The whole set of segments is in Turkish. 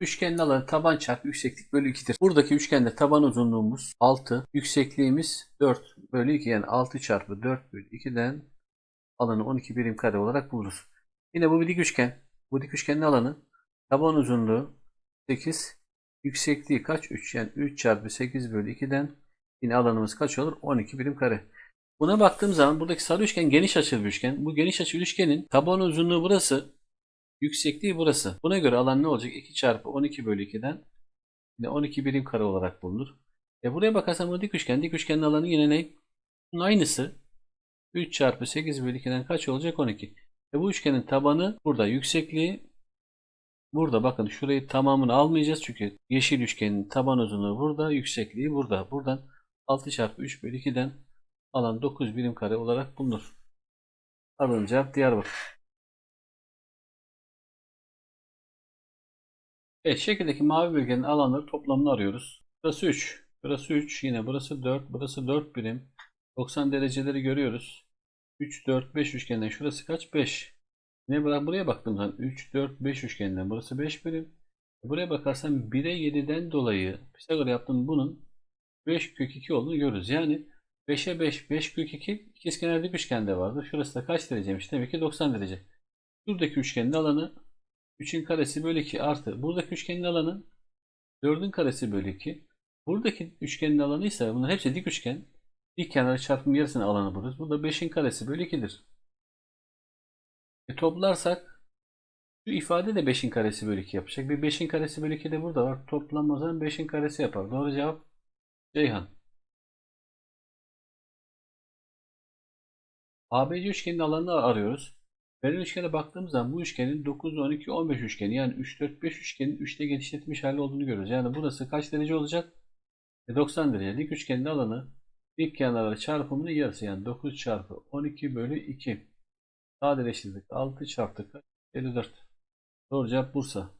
Üçgenin alanı taban çarpı yükseklik bölü 2'dir. Buradaki üçgende taban uzunluğumuz 6, yüksekliğimiz 4 bölü 2 yani 6 çarpı 4 bölü 2'den alanı 12 birim kare olarak buluruz. Yine bu bir dik üçgen. Bu dik üçgenin alanı taban uzunluğu 8, yüksekliği kaç? 3 yani 3 çarpı 8 bölü 2'den yine alanımız kaç olur? 12 birim kare. Buna baktığım zaman buradaki sarı üçgen geniş açılı bir üçgen. Bu geniş açılı üçgenin taban uzunluğu burası. Yüksekliği burası. Buna göre alan ne olacak? 2 çarpı 12 bölü 2'den yine 12 birim kare olarak bulunur. E buraya bakarsan bu dik üçgen. Dik üçgenin alanı yine ne? Bunun aynısı. 3 çarpı 8 bölü 2'den kaç olacak? 12. E bu üçgenin tabanı burada. Yüksekliği burada. Bakın şurayı tamamını almayacağız. Çünkü yeşil üçgenin taban uzunluğu burada. Yüksekliği burada. Buradan 6 çarpı 3 bölü 2'den alan 9 birim kare olarak bulunur. Aradığım cevap Diyarbakır. Evet, şekildeki mavi bölgenin alanları toplamını arıyoruz. Burası 3. Burası 3. Yine burası 4. Burası 4 birim. 90 dereceleri görüyoruz. 3, 4, 5 üçgeninden şurası kaç? 5. Yine bura- buraya baktığım zaman 3, 4, 5 üçgeninden burası 5 birim. Buraya bakarsan 1'e 7'den dolayı Pisagor yaptığım bunun 5 kök 2 olduğunu görürüz. Yani 5'e 5, 5 kök 2 ikizkenar dik üçgende vardır. Şurası da kaç dereceymiş? Demek ki 90 derece. Şuradaki üçgenin alanı 3'ün karesi bölü 2 artı buradaki üçgenin alanı 4'ün karesi bölü 2. Buradaki üçgenin alanı ise bunların hepsi dik üçgen. Dik kenarı çarpım yarısını alanı buluruz. Bu da 5'in karesi bölü 2'dir. E toplarsak şu ifade de 5'in karesi bölü 2 yapacak. Bir 5'in karesi bölü 2 de burada var. Toplam o zaman 5'in karesi yapar. Doğru cevap Ceyhan. ABC üçgenin alanını arıyoruz. Verilen üçgene baktığımız zaman bu üçgenin 9, 12, 15 üçgeni yani 3, 4, 5 üçgenin 3'te genişletilmiş hali olduğunu görüyoruz. Yani burası kaç derece olacak? E 90 derece. Dik üçgenin alanı dik kenarları çarpımının yarısı yani 9 çarpı 12 bölü 2. Sadeleştirdik. 6 çarptık. 54. Doğru cevap Bursa.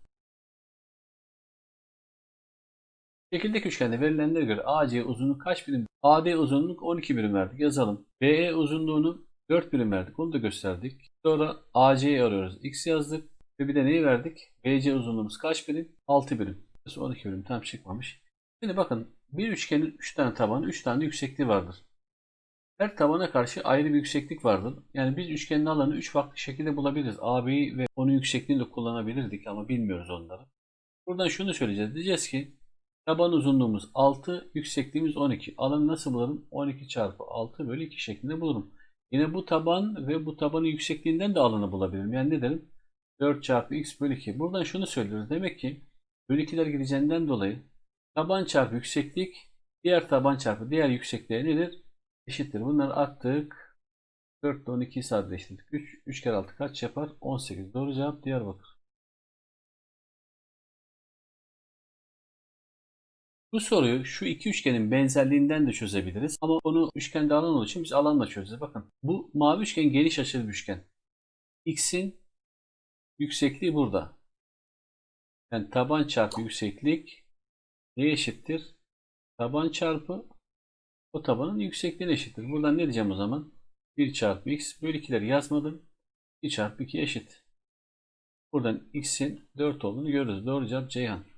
Şekildeki üçgende verilenlere göre AC uzunluk kaç birim? AD uzunluk 12 birim verdik. Yazalım. BE uzunluğunu 4 birim verdik. Onu da gösterdik. Sonra AC'yi arıyoruz. X yazdık. Ve bir de neyi verdik? BC uzunluğumuz kaç birim? 6 birim. 12 birim. Tam çıkmamış. Şimdi bakın bir üçgenin 3 tane tabanı 3 tane yüksekliği vardır. Her tabana karşı ayrı bir yükseklik vardır. Yani biz üçgenin alanı 3 farklı şekilde bulabiliriz. AB'yi ve onun yüksekliğini de kullanabilirdik ama bilmiyoruz onları. Buradan şunu söyleyeceğiz. Diyeceğiz ki taban uzunluğumuz 6, yüksekliğimiz 12. Alanı nasıl bulurum? 12 çarpı 6 bölü 2 şeklinde bulurum. Yine bu taban ve bu tabanın yüksekliğinden de alanı bulabilirim. Yani ne derim? 4 çarpı x bölü 2. Buradan şunu söylüyoruz. Demek ki bölü 2'ler gideceğinden dolayı taban çarpı yükseklik diğer taban çarpı diğer yüksekliğe nedir? Eşittir. Bunları attık. 4 ile 12'yi sadeleştirdik. 3, 3 kere 6 kaç yapar? 18. Doğru cevap Diyarbakır. Bu soruyu şu iki üçgenin benzerliğinden de çözebiliriz. Ama onu üçgende alan olduğu için biz alanla çözeceğiz. Bakın bu mavi üçgen geniş açılı bir üçgen. X'in yüksekliği burada. Yani taban çarpı yükseklik neye eşittir? Taban çarpı o tabanın yüksekliğine eşittir. Buradan ne diyeceğim o zaman? 1 çarpı x bölü 2'leri yazmadım. 2 çarpı 2 eşit. Buradan x'in 4 olduğunu görürüz. Doğru cevap Ceyhan.